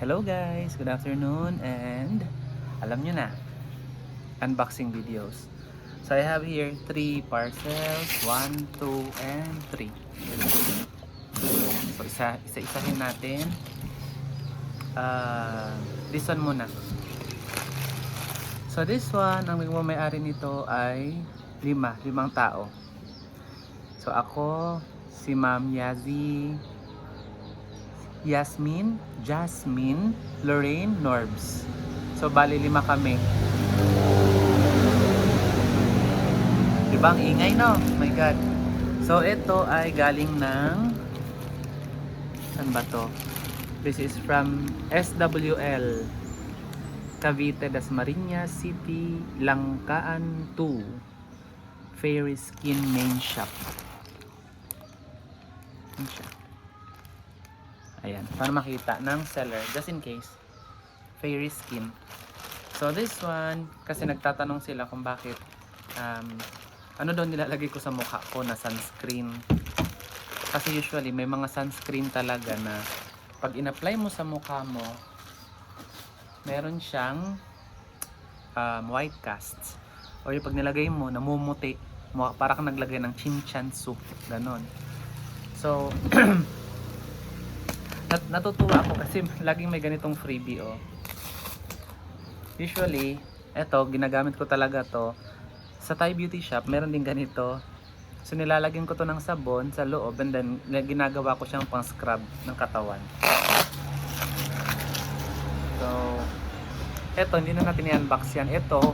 Hello guys, good afternoon and alam nyo na, unboxing videos. So I have here three parcels, 1, 2, and 3. So isa, isa-isahin natin. Ah, this one muna. So this one, ang may-ari nito ay lima, limang tao. So ako, si Ma'am Yazi, Yasmin, Jasmine, Lorraine, Norbs. So, bali lima kami. Diba ang ingay, no? My God. So, ito ay galing ng... Saan ba to? This is from SWL. Cavite, Dasmariñas City, Langkaan 2. Fairy Skin Main Shop. Main shop. Ayan, para makita ng seller, just in case. Fairy skin. So this one, kasi nagtatanong sila kung bakit um, ano daw nilalagay ko sa mukha ko na sunscreen. Kasi usually may mga sunscreen talaga na pag in-apply mo sa mukha mo, meron siyang um, white casts. O yung pag nilagay mo, namumuti. Para kang naglagay ng chinchansu. Ganon. So, nat natutuwa ako kasi laging may ganitong freebie oh. Usually, eto ginagamit ko talaga to sa Thai beauty shop, meron din ganito. So nilalagyan ko to ng sabon sa loob and then ginagawa ko siyang pang scrub ng katawan. So, eto hindi na natin i-unbox yan. Ito,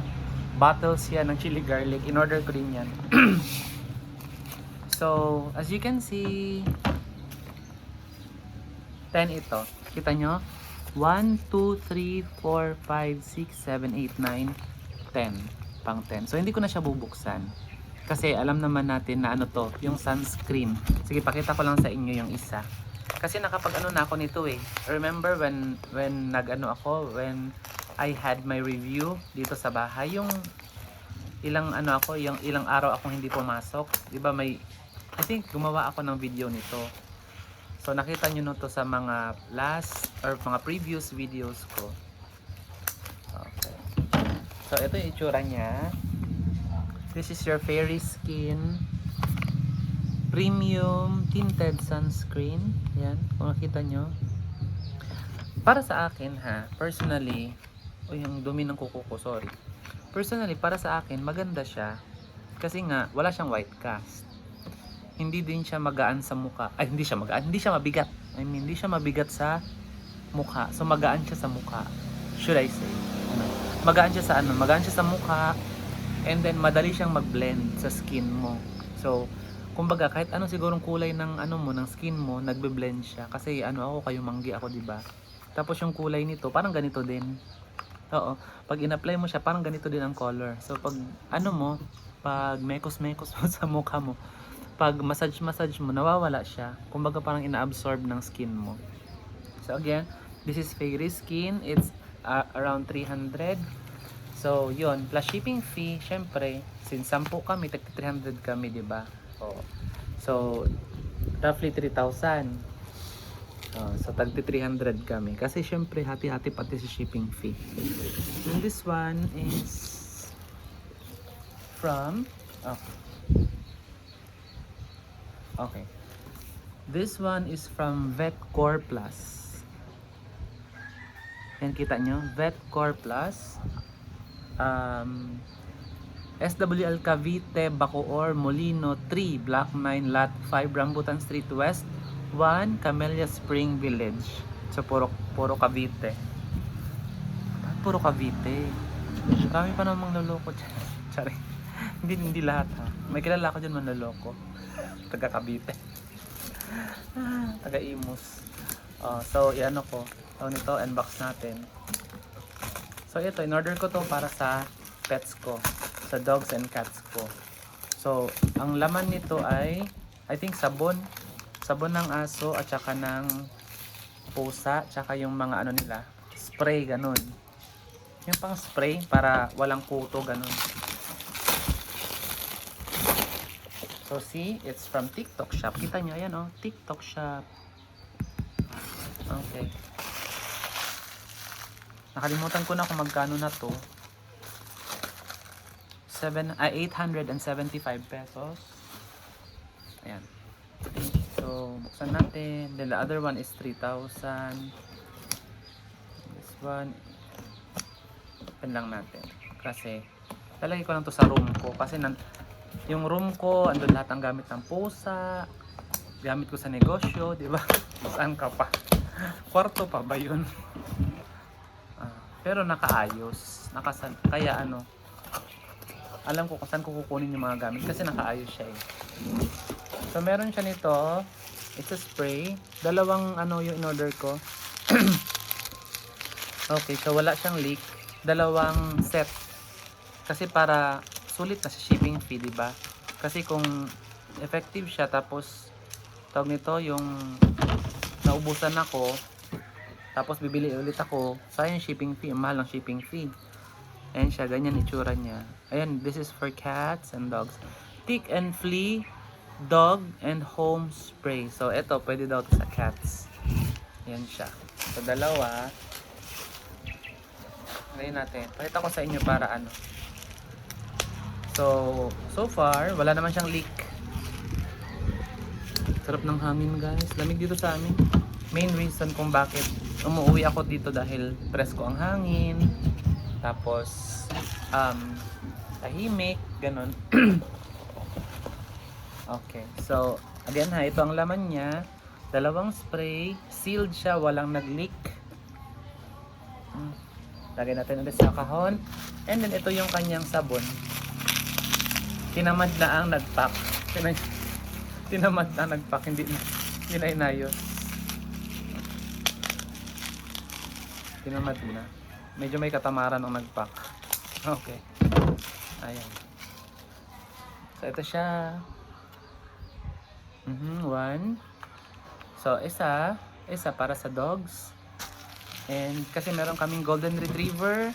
bottles yan ng chili garlic. In order ko din yan. so, as you can see, 10 ito. Kita nyo? 1, 2, 3, 4, 5, 6, 7, 8, 9, 10. Pang 10. So, hindi ko na siya bubuksan. Kasi alam naman natin na ano to, yung sunscreen. Sige, pakita ko lang sa inyo yung isa. Kasi nakapag ano na ako nito eh. Remember when when nag-ano ako, when I had my review dito sa bahay, yung ilang ano ako, yung ilang araw akong hindi pumasok. 'Di ba may I think gumawa ako ng video nito. So nakita nyo no to sa mga last or mga previous videos ko. Okay. So ito yung itsura niya. This is your fairy skin premium tinted sunscreen. Yan, kung makita nyo. Para sa akin ha, personally, o yung dumi ng kuko ko, sorry. Personally, para sa akin, maganda siya. Kasi nga, wala siyang white cast hindi din siya magaan sa mukha. Ay, hindi siya magaan. Hindi siya mabigat. I mean, hindi siya mabigat sa mukha. So, magaan siya sa mukha. Should I say? Ano? Magaan siya sa ano? Magaan siya sa mukha. And then, madali siyang mag-blend sa skin mo. So, kumbaga, kahit anong sigurong kulay ng ano mo, ng skin mo, nagbe-blend siya. Kasi ano ako, kayo manggi ako, di ba? Tapos yung kulay nito, parang ganito din. Oo. Pag in-apply mo siya, parang ganito din ang color. So, pag ano mo, pag mekos-mekos mo sa mukha mo, pag massage-massage mo, nawawala siya. Kumbaga parang ina-absorb ng skin mo. So again, this is Fairy Skin. It's uh, around 300. So yun, plus shipping fee, syempre, since 10 kami, tag 300 kami, di ba? Oh. So, roughly 3,000. Oh, so tag 300 kami. Kasi syempre, hati-hati pati si shipping fee. And this one is from, oh, Okay. This one is from Vetcore Plus. Yan kita nyo, Vetcore Plus. Um, SWL Cavite, Bacoor, Molino, 3, Block 9, Lot 5, Rambutan Street West, 1, Camellia Spring Village. So, puro, puro Cavite. Bakit puro Cavite? Marami pa namang loloko dyan. Sorry. hindi, hindi lahat ha. May kilala ko dyan manloloko taga Cavite. Ah, taga Imus. Oh, so, iano ko. So, nito, unbox natin. So, ito, in order ko to para sa pets ko. Sa dogs and cats ko. So, ang laman nito ay, I think, sabon. Sabon ng aso at saka ng pusa. Tsaka yung mga ano nila, spray, ganun. Yung pang spray para walang kuto, ganun. So see, it's from TikTok shop. Kita nyo, ayan oh, TikTok shop. Okay. Nakalimutan ko na kung magkano na to. 7, ah, 875 pesos. Ayan. So, buksan natin. Then the other one is 3,000. This one, open lang natin. Kasi, lalagay ko lang to sa room ko. Kasi nan, yung room ko, andun lahat ang gamit ng pusa. Gamit ko sa negosyo, di ba? Saan ka pa? Kwarto pa ba yun? Ah, pero nakaayos. Nakasan, kaya ano, alam ko kung saan ko kukunin yung mga gamit kasi nakaayos siya eh. So meron siya nito. It's a spray. Dalawang ano yung in-order ko. okay, so wala siyang leak. Dalawang set. Kasi para sulit na sa shipping fee, di ba? Kasi kung effective siya tapos tawag nito yung naubusan ako tapos bibili ulit ako sayang shipping fee ang mahal ng shipping fee. Ayan siya ganyan itsura niya. Ayan this is for cats and dogs. Tick and flea dog and home spray. So eto pwede daw sa cats. Ayan siya. So dalawa ngayon natin pakita ko sa inyo para ano so so far wala naman siyang leak Sarap ng hangin guys. Lamig dito sa amin. Main reason kung bakit umuwi ako dito dahil presko ang hangin. Tapos um tahimik, ganun. okay. So, again ha, ito ang laman niya. Dalawang spray, sealed siya, walang nag-leak. Hmm. Lagay natin ulit sa kahon. And then ito yung kanyang sabon. Tinamad na ang nag-pack. Tinamad tinamad na nagpack, hindi na, hindi na inayos. Tinamad na. Medyo may katamaran ng nagpack. Okay. Ayan. So, ito siya. Mhm, one. So, isa. Isa para sa dogs. And kasi meron kaming golden retriever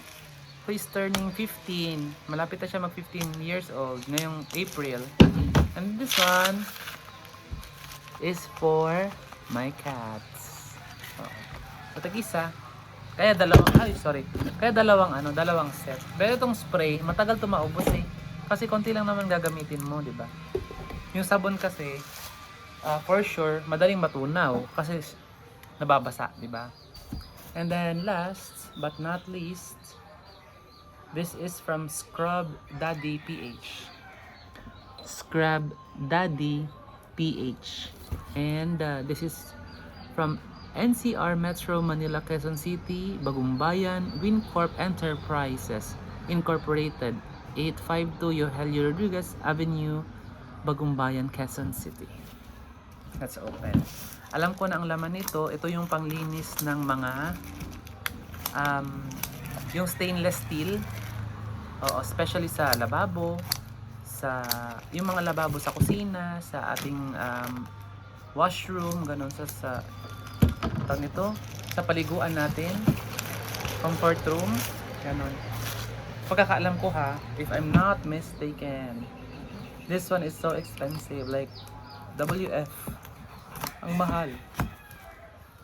who is turning 15. Malapit na siya mag 15 years old ngayong April. And this one is for my cats. Oo. So, tag-isa. Kaya dalawang, ay sorry. Kaya dalawang ano, dalawang set. Pero itong spray, matagal to maubos eh. Kasi konti lang naman gagamitin mo, di ba? Yung sabon kasi, ah, for sure, madaling matunaw kasi nababasa, di ba? And then last but not least, this is from Scrub Daddy PH. Scrub Daddy PH. And uh, this is from NCR Metro Manila Quezon City, Bagumbayan, Wincorp Enterprises Incorporated, 852 Yohelio Rodriguez Avenue, Bagumbayan, Quezon City. Let's open. Alam ko na ang laman nito, ito yung panglinis ng mga um, yung stainless steel. Oo, especially sa lababo, sa yung mga lababo sa kusina, sa ating um, washroom, ganun sa sa tawag nito, sa paliguan natin, comfort room, ganun. Pagkakaalam ko ha, if I'm not mistaken, this one is so expensive, like WF. Ang mahal.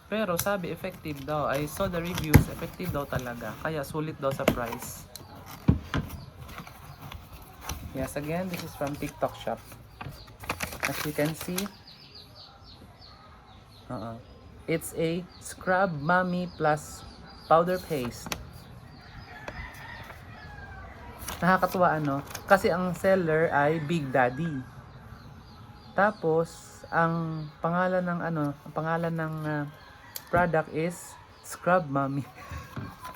Pero sabi effective daw. I saw the reviews, effective daw talaga. Kaya sulit daw sa price. Yes, again, this is from TikTok shop. As you can see, uh it's a scrub mommy plus powder paste. Nakakatuwa ano, kasi ang seller ay Big Daddy. Tapos, ang pangalan ng ano, ang pangalan ng ah, product is Scrub Mommy.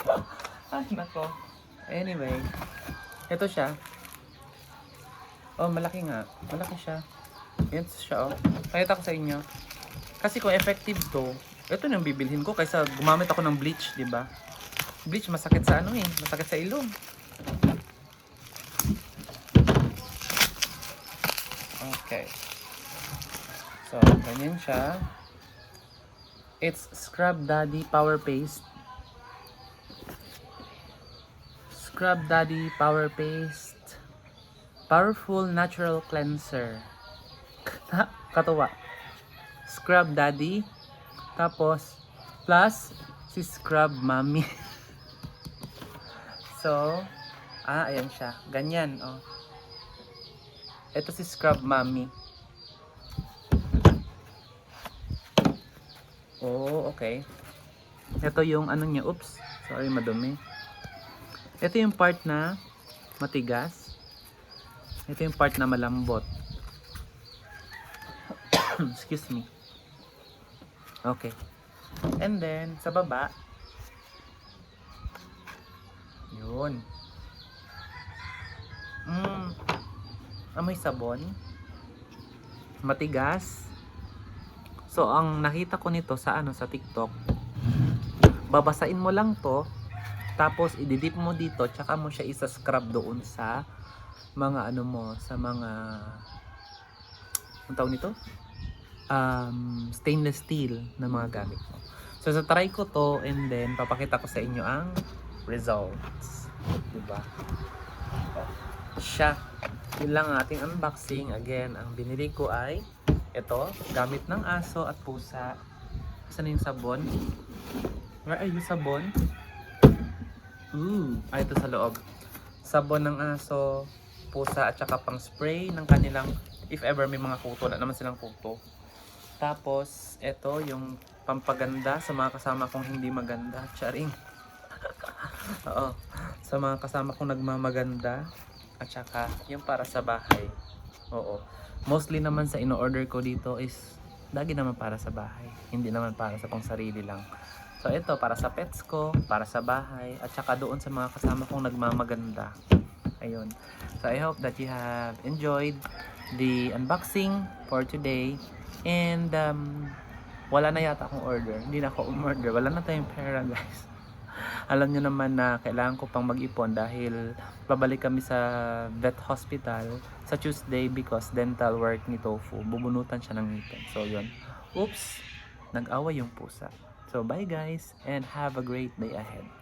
Ay, nako. Anyway, ito siya. Oh, malaki nga. Malaki siya. Yan siya, oh. Pakita ko sa inyo. Kasi kung effective to, ito na yung bibilhin ko kaysa gumamit ako ng bleach, di ba? Bleach masakit sa ano eh, masakit sa ilong. Okay. So, ganyan siya. It's Scrub Daddy Power Paste. Scrub Daddy Power Paste. Powerful Natural Cleanser. Katuwa. Scrub Daddy. Tapos, plus si Scrub Mommy. So, ah, ayan siya. Ganyan, oh. Ito si Scrub Mommy. Oh, okay. Ito yung ano niya. Oops. Sorry, madumi. Ito yung part na matigas. Ito yung part na malambot. Excuse me. Okay. And then, sa baba, yun. Mm. Amoy sabon. Matigas. So, ang nakita ko nito sa ano sa TikTok, babasain mo lang to, tapos ididip mo dito, tsaka mo siya isa-scrub doon sa mga ano mo, sa mga ang tawag nito? Um, stainless steel na mga gamit mo. So, sa try ko to and then papakita ko sa inyo ang results. Diba? Siya. Yun lang ang ating unboxing. Again, ang binili ko ay ito, gamit ng aso at pusa. Saan yung sabon? Where are you sabon? Ooh, ay ito sa loob. Sabon ng aso, pusa at saka pang spray ng kanilang if ever may mga kuto, wala naman silang kuto. Tapos, ito yung pampaganda sa mga kasama kong hindi maganda. Charing. Oo. Sa mga kasama kong nagmamaganda. At saka, yung para sa bahay. Oo. Mostly naman sa ino-order ko dito is lagi naman para sa bahay. Hindi naman para sa pang sarili lang. So ito para sa pets ko, para sa bahay, at saka doon sa mga kasama kong nagmamaganda. Ayun. So I hope that you have enjoyed the unboxing for today. And um, wala na yata akong order. Hindi na ako umorder. Wala na tayong pera guys. Alam nyo naman na kailangan ko pang mag-ipon dahil babalik kami sa vet hospital sa Tuesday because dental work ni Tofu. Bubunutan siya ng ngipin. So yun. Oops! Nag-away yung pusa. So bye guys and have a great day ahead.